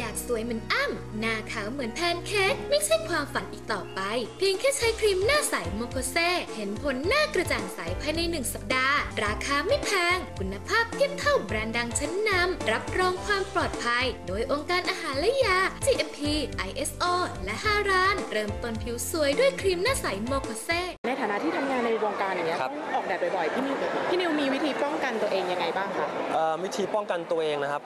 อยากสวยเหมือนอ้ำหน้าขาวเหมือนแพนเค้กไม่ใช่ความฝันอีกต่อไป เพียงแค่ใช้ครีมหน้าใสโมโคเซเห็นผลหน้ากระจ่างใสภายในหนึ่งสัปดาห์ ราคาไม่แพง คุณภาพเทียบเท่าแบรนด์ดังชั้นนำรับรองความปลอดภัย โดยองค์การอาหารและยา GMP ISO และ 5 ร้าน เริ่มต้นผิวสวยด้วยครีมหน้าใสโมโคเซในฐานะที่ทำงาน งการอย่างเงี้ยครัต้บองออกแดดบ่อยๆพี่นิวพี่นิวมีวิธีป้องกันตัวเองยังไงบ้างคะเอ่อวิธีป้องกันตัวเองนะครับ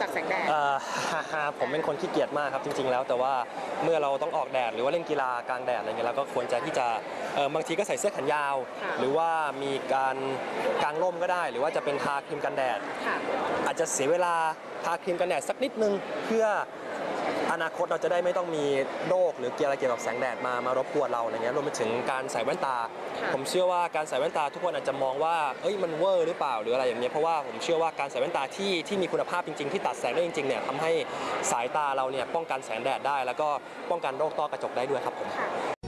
จากแสงแดดเอ่อ ผมเป็นคนขี้เกียจมากครับจริง ๆ แล้ว แต่ว่าเมื่อเราต้องออกแดดหรือว่าเล่นกีฬากลางแดดอะไรเงี้ยเราก็ควรจะที่จะเอ่อบางทีก็ใส่เสื้อแขนยาวค่ะหรือว่ามีการกางร่มก็ได้ หรือว่าจะเป็นทาครีมกันแดด ค่ะ อาจจะเสียเวลาทาครีมกันแดดสักนิดนึง เพื่อ อนาคตเราจะได้ไม่ต้องมีโรคหรือเกี่ยวอะไรเกี่ยวกับแสงแดดมามารบกวนเราอะไรเงี้ยรวมไปถึงการใส่แว่นตาค่ะผมเชื่อว่าการใส่แว่นตาทุกคนอาจจะมองว่าเอ้ยมันเวอร์หรือเปล่าหรืออะไรอย่างเงี้ยเพราะว่าผมเชื่อว่าการใส่แว่นตาที่ที่มีคุณภาพจริง ๆ ที่ตัดแสงได้จริงๆเนี่ยทำให้สายตาเราเนี่ยป้องกันแสงแดดได้ แล้วก็ป้องกันโรคต้อกระจกได้ด้วยครับผม